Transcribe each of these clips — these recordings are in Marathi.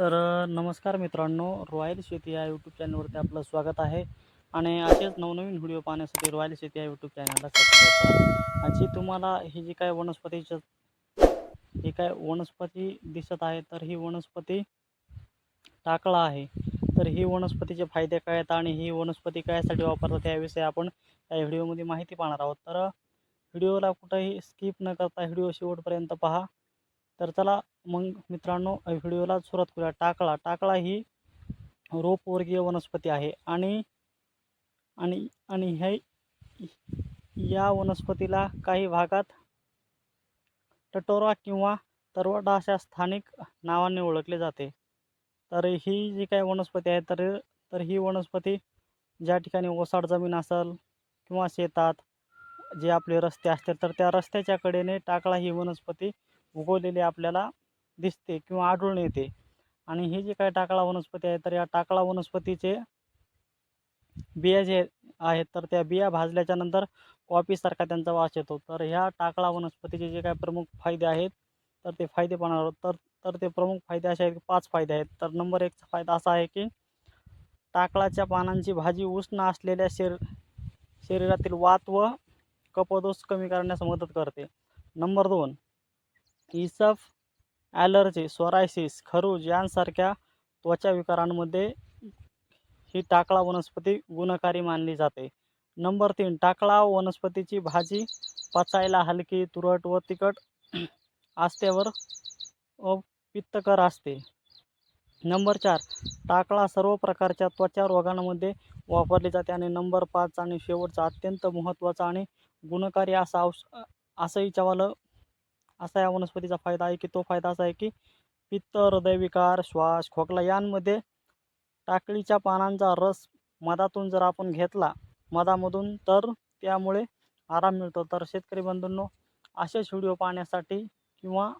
तर नमस्कार मित्रांनो रॉयल शेती या यूट्यूब चॅनलवरती आपलं स्वागत आहे. आणि असेच नवनवीन व्हिडिओ पाहण्यासाठी रॉयल शेती या यूट्यूब चॅनलला सबस्क्राईब करा. आजची तुम्हाला ही जी काय वनस्पतीचं ही काय वनस्पती दिसत आहे तर ही वनस्पती टाकळा आहे. तर ही वनस्पतीचे फायदे काय आहेत आणि ही वनस्पती कायसाठी वापरतात याविषयी आपण या व्हिडिओमध्ये माहिती पाहणार आहोत. तर व्हिडिओला कुठंही स्किप न करता व्हिडिओ शेवटपर्यंत पहा. तर चला मग मित्रांनो व्हिडिओला सुरुवात करूया. टाकळा. टाकळा ही रोपवर्गीय वनस्पती आहे आणि आणि आणि हे या वनस्पतीला काही भागात टटोरा किंवा तरवटा अशा स्थानिक नावाने ओळखले जाते. तर ही जी काही वनस्पती आहे तर तर ही वनस्पती ज्या ठिकाणी ओसाड जमीन असेल किंवा शेतात जे आपले रस्ते असतील तर त्या रस्त्याच्या कडेने टाकळा ही वनस्पती उगवलेली आपल्याला दिसते किंवा आढळून येते. आणि ही जी काही टाकळा वनस्पती आहे तर या टाकळा वनस्पतीचे बिया जे आहेत तर त्या बिया भाजल्याच्या नंतर कॉपीसारखा त्यांचा वास येतो. तर ह्या टाकळा वनस्पतीचे जे काही प्रमुख फायदे आहेत तर ते फायदे पाहणार आहोत. तर तर ते प्रमुख फायदे असे आहेत पाच फायदे आहेत. तर नंबर एकचा फायदा असा आहे की टाकळाच्या पानांची भाजी उष्ण असलेल्या शरीर शरीरातील वात व कपदोष कमी करण्यास मदत करते. नंबर दोन इसफ ॲलर्जी सोरायसिस खरूज यांसारख्या त्वचा विकारांमध्ये ही टाकळा वनस्पती गुणकारी मानली जाते. नंबर तीन टाकळा वनस्पतीची भाजी पचायला हलकी तुरट व तिखट आस्त्यावर व पित्तकर असते. नंबर चार टाकळा सर्व प्रकारच्या त्वचा रोगांमध्ये वापरली जाते आणि नंबर पाच आणि शेवटचा अत्यंत महत्त्वाचा आणि गुणकारी असा औष असंही चवालं असा या वनस्पतीचा फायदा आहे की तो फायदा असा आहे की पित्त हृदयविकार श्वास खोकला यांमध्ये टाकळीच्या पानांचा रस मधातून जर आपण घेतला मधामधून तर त्यामुळे आराम मिळतो. तर शेतकरी बंधूंनो असेच व्हिडिओ पाहण्यासाठी किंवा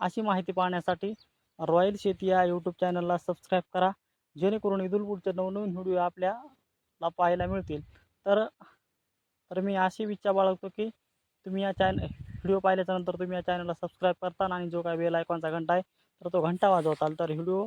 अशी माहिती पाहण्यासाठी रॉयल शेती या यूट्यूब चॅनलला सबस्क्राईब करा. जेणेकरून इदुलपूरचे नवनवीन व्हिडिओ आपल्याला पाहायला मिळतील. तर तर मी अशी इच्छा बाळगतो की तुम्ही या चॅन व्हिडिओ पाहिल्याच्यानंतर तुम्ही या चॅनलला सबस्क्राईब करताल आणि जो काय बेल आयकॉनचा घंटा आहे तर तो घंटा वाजवताल. तर व्हिडिओ